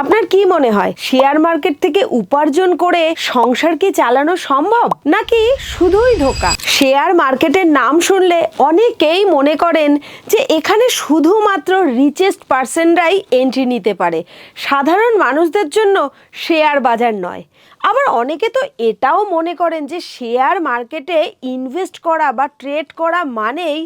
আপনার কি মনে হয় শেয়ার মার্কেট থেকে উপার্জন করে সংসার কি চালানো সম্ভব? নাকি শুধুই ধোকা? শেয়ার মার্কেটের নাম শুনলে অনেকেই মনে করেন যে এখানে শুধুমাত্র রিচেস্ট পার্সনরাই এন্ট্রি নিতে পারে। সাধারণ মানুষদের জন্য শেয়ার বাজার নয়। আবার অনেকে তো এটাও মনে করেন যে শেয়ার মার্কেটে ইনভেস্ট করা বা ট্রেড করা মানেই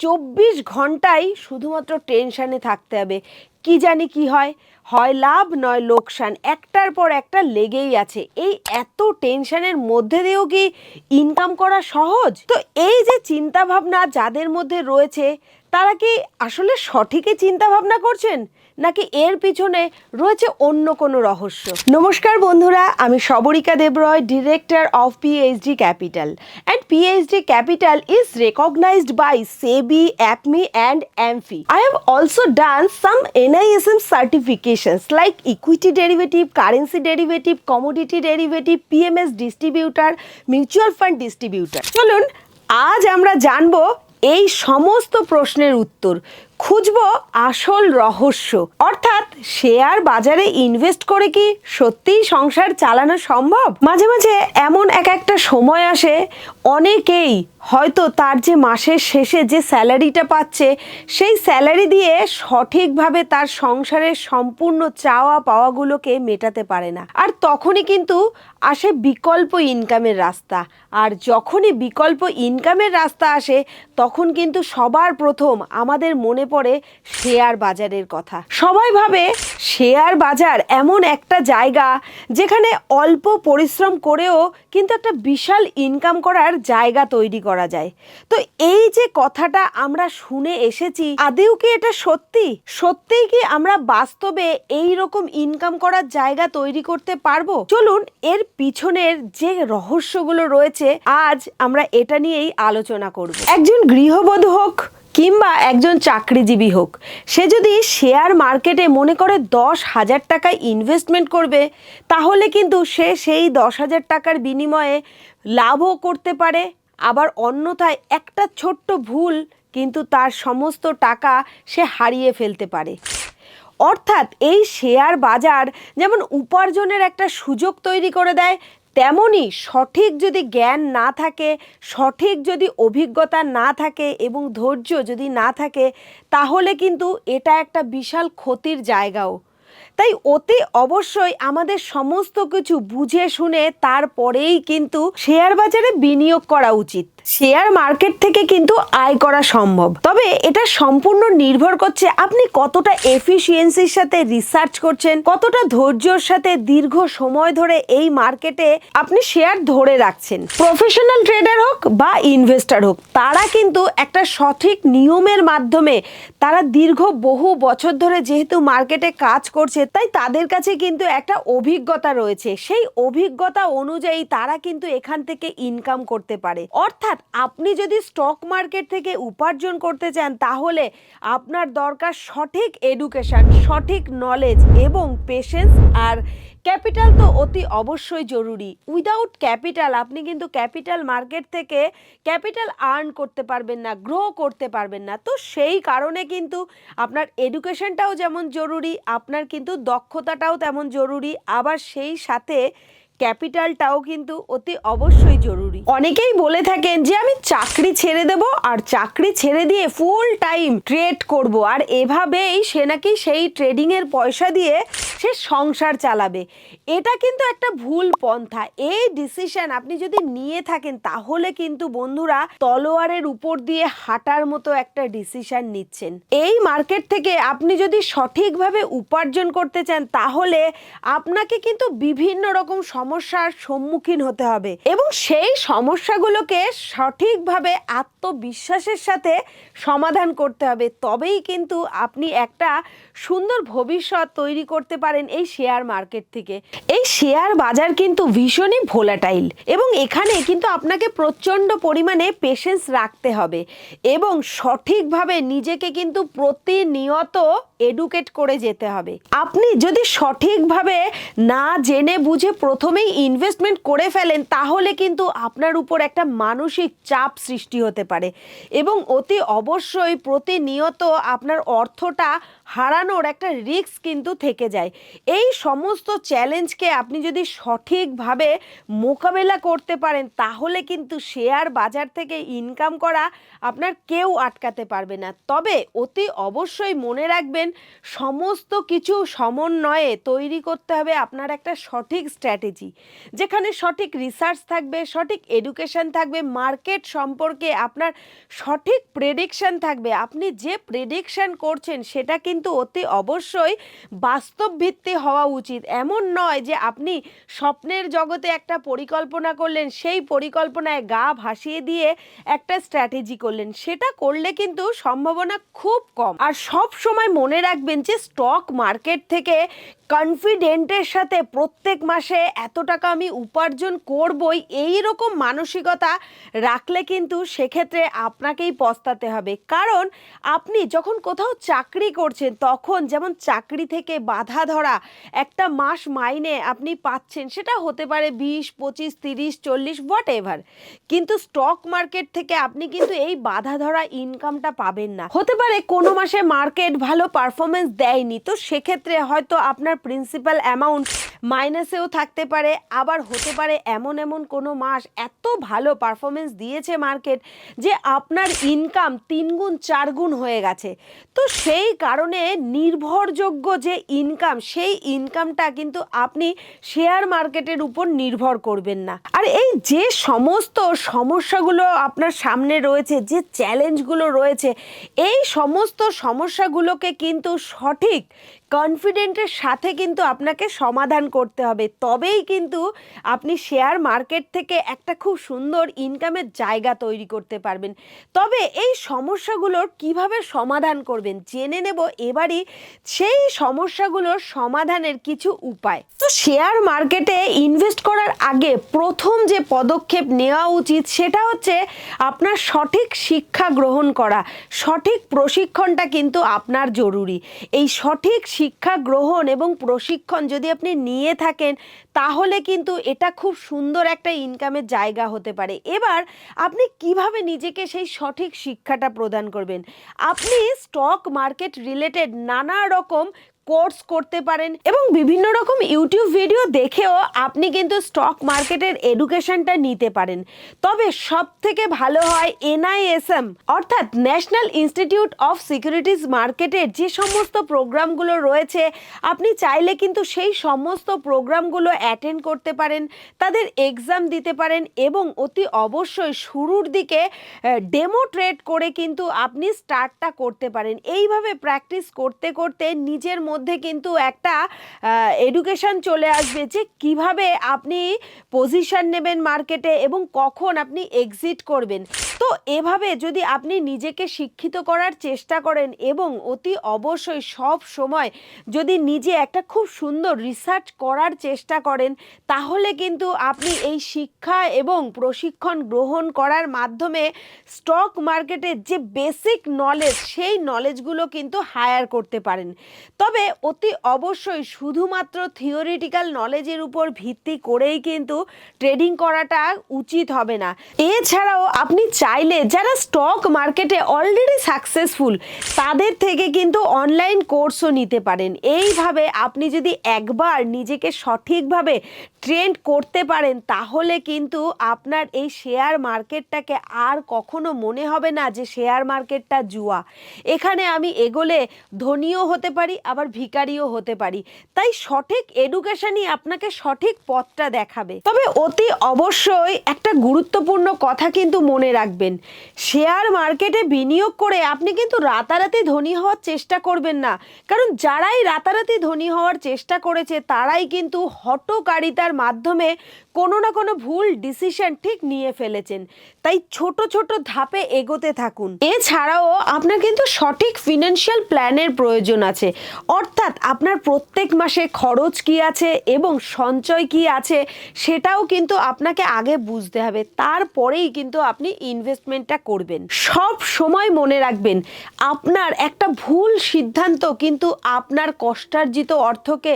চব্বিশ ঘন্টাই শুধুমাত্র টেনশানে থাকতে হবে। কি জানি কি হয়? হয় লাভ নয় লোকসান। একটার পর একটা লেগেই আছে। এই এত টেনশনের মধ্যে দিয়েও কি ইনকাম করা সহজ? তো এই যে চিন্তাভাবনা যাদের মধ্যে রয়েছে, তারা কি আসলে সঠিকই চিন্তা ভাবনা করছেন? নাকি এর পিছনে রয়েছে অন্য কোনো রহস্য? নমস্কার বন্ধুরা, আমি Sabrika Debroy, director of PhD capital. And PhD capital is recognized by SEBI APMI and AMFI I have also done some NISM certifications like equity derivative currency derivative commodity derivative PMS distributor mutual fund distributor চলুন, আজ আমরা জানব এই সমস্ত প্রশ্নের উত্তর খুঁজব আসল রহস্য। অর্থাৎ শেয়ার বাজারে ইনভেস্ট করে কি সত্যিই সংসার চালানো সম্ভব? মাঝে মাঝে এমন এক একটা সময় আসে, অনেকেই হয়তো তার যে মাসের শেষে যে স্যালারিটা পাচ্ছে, সেই স্যালারি দিয়ে সঠিকভাবে তার সংসারের সম্পূর্ণ চাওয়া পাওয়াগুলোকে মেটাতে পারে না। আর তখনই কিন্তু আসে বিকল্প ইনকামের রাস্তা। আর যখনই বিকল্প ইনকামের রাস্তা আসে, তখন কিন্তু সবার প্রথম আমাদের মনে পড়ে শেয়ার বাজারের কথা। সবাই ভাবে শেয়ার বাজার এমন একটা জায়গা যেখানে অল্প পরিশ্রম করেও কিন্তু একটা বিশাল ইনকাম করার জায়গা তৈরি করা। যায়। তো এই যে কথাটা আমরা শুনে এসেছি আদেও কি এটা সত্যি? সত্যিই কি আমরা বাস্তবে এই রকম ইনকাম করার জায়গা তৈরি করতে পারব? চলুন এর পিছনের যে রহস্যগুলো রয়েছে, আজ আমরা এটা নিয়েই আলোচনা করব। একজন গৃহবধূ হোক কিংবা একজন চাকরিজীবী হোক, সে যদি শেয়ার মার্কেটে মনে করে দশ হাজার টাকা ইনভেস্টমেন্ট করবে, তাহলে কিন্তু সে সেই দশ হাজার টাকার বিনিময়ে লাভও করতে পারে আবার অন্যথায় একটা ছোট্ট ভুল কিন্তু তার সমস্ত টাকা সে হারিয়ে ফেলতে পারে। অর্থাৎ এই শেয়ার বাজার যেমন উপার্জনের একটা সুযোগ তৈরি করে দেয়, তেমনই সঠিক যদি জ্ঞান না থাকে, সঠিক যদি অভিজ্ঞতা না থাকে এবং ধৈর্য যদি না থাকে, তাহলে কিন্তু এটা একটা বিশাল ক্ষতির জায়গাও। তাই অতি অবশ্যই আমাদের সমস্ত কিছু বুঝে শুনে তারপরেই কিন্তু শেয়ার বাজারে বিনিয়োগ করা উচিত। শেয়ার মার্কেট থেকে কিন্তু আয় করা সম্ভব। তবে এটা সম্পূর্ণ নির্ভর করছে আপনি কতটা এফিসিয়েন্সির সাথে রিসার্চ করছেন, কতটা ধৈর্যর সাথে দীর্ঘ সময় ধরে এই মার্কেটে আপনি শেয়ার ধরে রাখছেন। প্রফেশনাল ট্রেডার হোক বা ইনভেস্টার হোক, তারা কিন্তু একটা সঠিক নিয়মের মাধ্যমে তারা দীর্ঘ বহু বছর ধরে যেহেতু মার্কেটে কাজ করছে, তাই তাদের কাছে কিন্তু একটা অভিজ্ঞতা রয়েছে। সেই অভিজ্ঞতা অনুযায়ী তারা কিন্তু এখান থেকে ইনকাম করতে পারে। অর্থাৎ আপনি যদি স্টক মার্কেট থেকে উপার্জন করতে চান, তাহলে আপনার দরকার সঠিক এডুকেশন সঠিক নলেজ এবং পেশেন্স আর ক্যাপিটাল তো অতি অবশ্যই জরুরি। উইদাউট ক্যাপিটাল আপনি কিন্তু ক্যাপিটাল মার্কেট থেকে ক্যাপিটাল আর্ন করতে পারবেন না গ্রো করতে পারবেন না। তো সেই কারণে কিন্তু আপনার এডুকেশনটাও যেমন জরুরি, আপনার কিন্তু দক্ষতাটাও তেমন জরুরি। আবার সেই সাথে ক্যাপিটালটাও কিন্তু অতি অবশ্যই জরুরি। অনেকেই বলে থাকেন যে, আমি চাকরি ছেড়ে দেব আর চাকরি ছেড়ে দিয়ে ফুল টাইম ট্রেড করব। আর এভাবেই সে নাকি সেই ট্রেডিংয়ের পয়সা দিয়ে সে সংসার চালাবে। এটা কিন্তু একটা ভুল পন্থা। এই ডিসিশন আপনি যদি নিয়ে থাকেন, তাহলে কিন্তু বন্ধুরা তলোয়ারের উপর দিয়ে হাঁটার মতো একটা ডিসিশন নিচ্ছেন। এই মার্কেট থেকে আপনি যদি সঠিকভাবে উপার্জন করতে চান, তাহলে আপনাকে কিন্তু বিভিন্ন রকম সমস্যার সম্মুখীন হতে হবে এবং সেই সমস্যাগুলোকে সঠিকভাবে আত্মবিশ্বাসের সাথে সমাধান করতে হবে। তবেই কিন্তু আপনি একটা সুন্দর ভবিষ্যৎ তৈরি করতে পারেন এই শেয়ার মার্কেট থেকে। এই শেয়ার বাজার কিন্তু ভীষণই ভোলাটাইল এবং এখানে কিন্তু আপনাকে প্রচণ্ড পরিমাণে পেশেন্স রাখতে হবে এবং সঠিকভাবে নিজেকে কিন্তু প্রতিনিয়ত এডুকেট করে যেতে হবে। আপনি যদি সঠিকভাবে না জেনে বুঝে প্রথমেই ইনভেস্টমেন্ট করে ফেলেন, তাহলে কিন্তু আপনার উপর একটা মানসিক চাপ সৃষ্টি হতে পারে এবং অতি অবশ্যই প্রতিনিয়ত আপনার অর্থটা হারানোর একটা রিস্ক কিন্তু থেকে যায়। এই সমস্ত চ্যালেঞ্জকে আপনি যদি সঠিকভাবে মোকাবেলা করতে পারেন, তাহলে কিন্তু শেয়ার বাজার থেকে ইনকাম করা আপনার কেউ আটকাতে পারবে না। তবে অতি অবশ্যই মনে রাখবেন, সমস্ত কিছু সমন্বয়ে তৈরি করতে হবে আপনার একটা সঠিক স্ট্র্যাটেজি। যেখানে সঠিক রিসার্চ থাকবে, সঠিক এডুকেশন থাকবে মার্কেট সম্পর্কে আপনার সঠিক প্রেডিকশান থাকবে। আপনি যে প্রেডিকশান করছেন, সেটা কিন্তু অতি অবশ্যই বাস্তব ভিত্তি হওয়া উচিত। এমন নয় যে আপনি স্বপ্নের জগতে একটা পরিকল্পনা করলেন, সেই পরিকল্পনায় গা ভাসিয়ে দিয়ে একটা স্ট্র্যাটেজি করলেন। সেটা করলে কিন্তু সম্ভাবনা খুব কম। আর সব সময় মনে রাখবেন যে স্টক মার্কেট থেকে কনফিডেন্টের সাথে প্রত্যেক মাসে এত টাকা আমি উপার্জন করবই, এই রকম মানসিকতা রাখলে কিন্তু সেক্ষেত্রে আপনাকেই পস্তাতে হবে। কারণ আপনি যখন কোথাও চাকরি করছেন তখন যেমন চাকরি থেকে বাধা ধরা একটা মাস মাইনে আপনি পাচ্ছেন, সেটা হতে পারে বিশ, পঁচিশ, তিরিশ, চল্লিশ হোয়াট এভার কিন্তু স্টক মার্কেট থেকে আপনি কিন্তু এই বাধা ধরা ইনকামটা পাবেন না। হতে পারে কোনো মাসে মার্কেট ভালো পারফরমেন্স দেয়নি, তো সেক্ষেত্রে হয়তো আপনার প্রিন্সিপাল অ্যামাউন্ট মাইনাসেও থাকতে পারে, আবার হতে পারে এমন এমন কোনো মাস। এত ভালো পারফরমেন্স দিয়েছে মার্কেট যে আপনার ইনকাম তিন গুণ, চার গুণ হয়ে গেছে। তো সেই কারণে নির্ভরযোগ্য যে ইনকাম সেই ইনকামটা কিন্তু আপনি শেয়ার মার্কেটের উপর নির্ভর করবেন না। আর এই যে সমস্ত সমস্যাগুলো আপনার সামনে রয়েছে, যে চ্যালেঞ্জগুলো রয়েছে, এই সমস্ত সমস্যাগুলোকে কিন্তু সঠিক কনফিডেন্টের সাথে কিন্তু আপনাকে সমাধান করতে হবে। তবেই কিন্তু আপনি শেয়ার মার্কেট থেকে একটা খুব সুন্দর ইনকামের জায়গা তৈরি করতে পারবেন। তবে এই সমস্যাগুলোর কীভাবে সমাধান করবেন জেনে নেব এবারই সেই সমস্যাগুলোর সমাধানের কিছু উপায়। তো শেয়ার মার্কেটে ইনভেস্ট করার আগে প্রথম যে পদক্ষেপ নেওয়া উচিত সেটা হচ্ছে আপনার সঠিক শিক্ষা গ্রহণ করা। সঠিক প্রশিক্ষণটা কিন্তু আপনার জরুরি। এই সঠিক শিক্ষা গ্রহণ এবং প্রশিক্ষণ যদি আপনি নিয়ে থাকেন, তাহলে কিন্তু এটা খুব সুন্দর একটা ইনকামের জায়গা হতে পারে। এবার আপনি কীভাবে নিজেকে সেই সঠিক শিক্ষাটা প্রদান করবেন? আপনি স্টক মার্কেট রিলেটেড নানা রকম কোর্স করতে পারেন এবং বিভিন্ন রকম ইউটিউব ভিডিও দেখেও আপনি কিন্তু স্টক মার্কেটের এডুকেশনটা নিতে পারেন। তবে সব থেকে ভালো হয় এনআইএসএম অর্থাৎ ন্যাশনাল ইনস্টিটিউট অফ সিকিউরিটিজ মার্কেটের যে সমস্ত প্রোগ্রামগুলো রয়েছে, আপনি চাইলে কিন্তু সেই সমস্ত প্রোগ্রামগুলো অ্যাটেন্ড করতে পারেন, তাদের এক্সাম দিতে পারেন এবং অতি অবশ্যই শুরুর দিকে ডেমো ট্রেড করে কিন্তু আপনি স্টার্টটা করতে পারেন। এইভাবে প্র্যাকটিস করতে করতে নিজের মধ্যে কিন্তু একটা এডুকেশন চলে আসবে যে কীভাবে আপনি পজিশন নেবেন মার্কেটে এবং কখন আপনি এক্সিট করবেন। তো এভাবে যদি আপনি নিজেকে শিক্ষিত করার চেষ্টা করেন এবং অতি অবশ্যই সব সময় যদি নিজে একটা খুব সুন্দর রিসার্চ করার চেষ্টা করেন, তাহলে কিন্তু আপনি এই শিক্ষা এবং প্রশিক্ষণ গ্রহণ করার মাধ্যমে স্টক মার্কেটের যে বেসিক নলেজ সেই নলেজগুলো কিন্তু হায়ার করতে পারেন। তবে অতি অবশ্যই শুধুমাত্র থিওরিটিক্যাল নলেজের উপর ভিত্তি করেই কিন্তু ট্রেডিং করাটা উচিত হবে না। এছাড়াও আপনি চাইলে যারা স্টক মার্কেটে অলরেডি সাকসেসফুল তাদের থেকে কিন্তু অনলাইন কোর্সও নিতে পারেন। এইভাবে আপনি যদি একবার নিজেকে সঠিকভাবে ট্রেন্ড করতে পারেন, তাহলে কিন্তু আপনার এই শেয়ার মার্কেটটাকে আর কখনো মনে হবে না যে শেয়ার মার্কেটটা জুয়া। এখানে আমি এগোলে ধনীও হতে পারি, আবার ভিকারিও হতে পারি। তাই সঠিক এডুকেশনই আপনাকে সঠিক পথটা দেখাবে। তবে অতি অবশ্যই একটা গুরুত্বপূর্ণ কথা কিন্তু মনে রাখবেন। শেয়ার মার্কেটে বিনিয়োগ করে আপনি কিন্তু রাতারাতি ধনী হওয়ার চেষ্টা করবেন না। কারণ যারাই রাতারাতি ধনী হওয়ার চেষ্টা করেছে, তারাই কিন্তু হটকারিতার মাধ্যমে কোনো না কোনো ভুল ডিসিশন ঠিক নিয়ে ফেলেছেন। তাই ছোট ছোট ধাপে এগোতে থাকুন। এছাড়াও আপনার কিন্তু সঠিক ফিনান্সিয়াল প্ল্যানের প্রয়োজন আছে। অর্থাৎ আপনার প্রত্যেক মাসে খরচ কি আছে এবং সঞ্চয় কি আছে সেটাও কিন্তু আপনাকে আগে বুঝতে হবে। তারপরেই কিন্তু আপনি ইনভেস্টমেন্টটা করবেন। সব সময় মনে রাখবেন, আপনার একটা ভুল সিদ্ধান্ত কিন্তু আপনার কষ্টার্জিত অর্থকে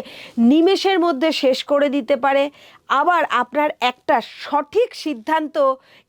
নিমেষের মধ্যে শেষ করে দিতে পারে। আবার আপনার একটা সঠিক সিদ্ধান্ত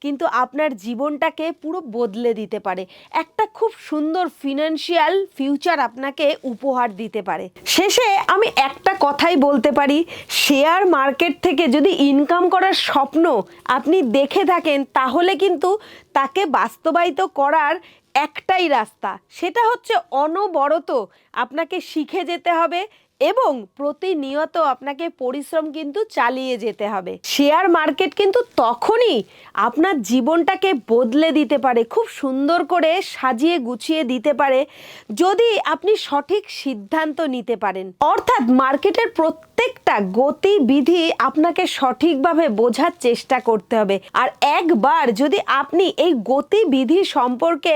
কিন্তু আপনার জীবনটাকে পুরো বদলে দিতে পারে। একটা খুব সুন্দর ফিনান্সিয়াল ফিউচার আপনাকে উপহার দিতে পারে। শেষে আমি একটা কথাই বলতে পারি শেয়ার মার্কেট থেকে যদি ইনকাম করার স্বপ্ন আপনি দেখে থাকেন, তাহলে কিন্তু তাকে বাস্তবায়িত করার একটাই রাস্তা। সেটা হচ্ছে অনবরত আপনাকে শিখে যেতে হবে এবং প্রতিনিয়ত আপনাকে পরিশ্রম কিন্তু চালিয়ে যেতে হবে। শেয়ার মার্কেট কিন্তু তখনই আপনার জীবনটাকে বদলে দিতে পারে, খুব সুন্দর করে সাজিয়ে গুছিয়ে দিতে পারে যদি আপনি সঠিক সিদ্ধান্ত নিতে পারেন। অর্থাৎ মার্কেটের প্রত্যেকটা গতিবিধি আপনাকে সঠিকভাবে বোঝার চেষ্টা করতে হবে। আর একবার যদি আপনি এই গতিবিধি সম্পর্কে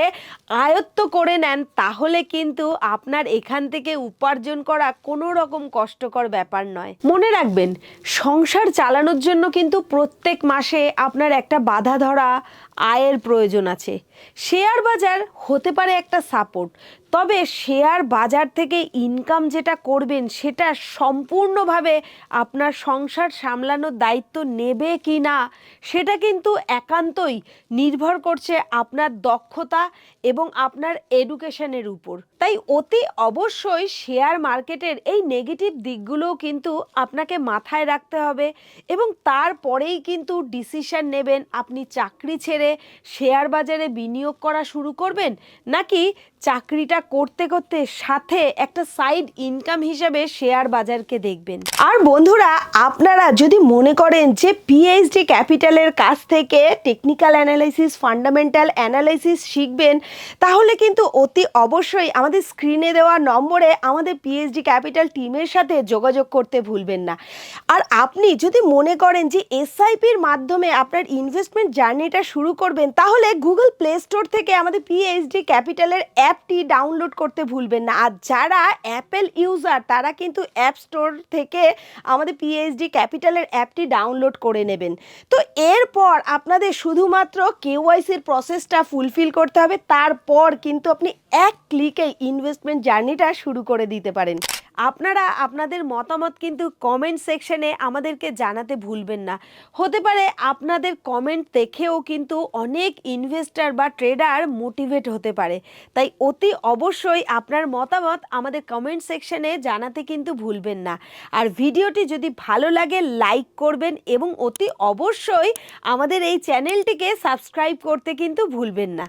আয়ত্ত করে নেন, তাহলে কিন্তু আপনার এখান থেকে উপার্জন করা কোনো রকম কষ্টকর ব্যাপার নয়। মনে রাখবেন, সংসার চালানোর জন্য কিন্তু প্রত্যেক মাসে আপনার একটা বাধা ধরা আয়ের প্রয়োজন আছে। শেয়ার বাজার হতে পারে একটা সাপোর্ট তবে শেয়ার বাজার থেকে ইনকাম যেটা করবেন, সেটা সম্পূর্ণভাবে আপনার সংসার সামলানোর দায়িত্ব নেবে কি না, সেটা কিন্তু একান্তই নির্ভর করছে আপনার দক্ষতা এবং আপনার এডুকেশনের উপর। তাই অতি অবশ্যই শেয়ার মার্কেটের এই নেগেটিভ দিকগুলোও কিন্তু আপনাকে মাথায় রাখতে হবে এবং তারপরেই কিন্তু ডিসিশন নেবেন, আপনি চাকরি ছেড়ে শেয়ার বাজারে বিনিয়োগ করা শুরু করবেন, নাকি চাকরিটা করতে করতে সাথে একটা সাইড ইনকাম হিসেবে শেয়ার বাজারকে দেখবেন। আর বন্ধুরা, আপনারা যদি মনে করেন যে পিএইচডি ক্যাপিটালের কাছ থেকে টেকনিক্যাল অ্যানালাইসিস ফান্ডামেন্টাল অ্যানালাইসিস শিখবেন, তাহলে কিন্তু অতি অবশ্যই আমাদের স্ক্রিনে দেওয়া নম্বরে আমাদের পিএইচডি ক্যাপিটাল টিমের সাথে যোগাযোগ করতে ভুলবেন না। আর আপনি যদি মনে করেন যে এসআইপির মাধ্যমে আপনার ইনভেস্টমেন্ট জার্নিটা শুরু করবেন, তাহলে গুগল প্লে স্টোর থেকে আমাদের পিএইচডি ক্যাপিটালের অ্যাপটি ডাউনলোড করতে ভুলবেন না। আর যারা অ্যাপেল ইউজার, তারা কিন্তু অ্যাপ স্টোর থেকে আমাদের পিএইচডি ক্যাপিটালের অ্যাপটি ডাউনলোড করে নেবেন। তো এরপর আপনাদের শুধুমাত্র কেওয়াইসির প্রসেসটা ফুলফিল করতে হবে। তারপর কিন্তু আপনি এক ক্লিকে ইনভেস্টমেন্ট জার্নিটা শুরু করে দিতে পারেন। আপনারা আপনাদের মতামত কিন্তু কমেন্ট সেকশনে আমাদেরকে জানাতে ভুলবেন না। হতে পারে আপনাদের কমেন্ট দেখেও কিন্তু অনেক ইনভেস্টার বা ট্রেডার মোটিভেট হতে পারে। তাই অতি অবশ্যই আপনার মতামত আমাদের কমেন্ট সেকশনে জানাতে কিন্তু ভুলবেন না। আর ভিডিওটি যদি ভালো লাগে লাইক করবেন এবং অতি অবশ্যই আমাদের এই চ্যানেলটিকে সাবস্ক্রাইব করতে কিন্তু ভুলবেন না।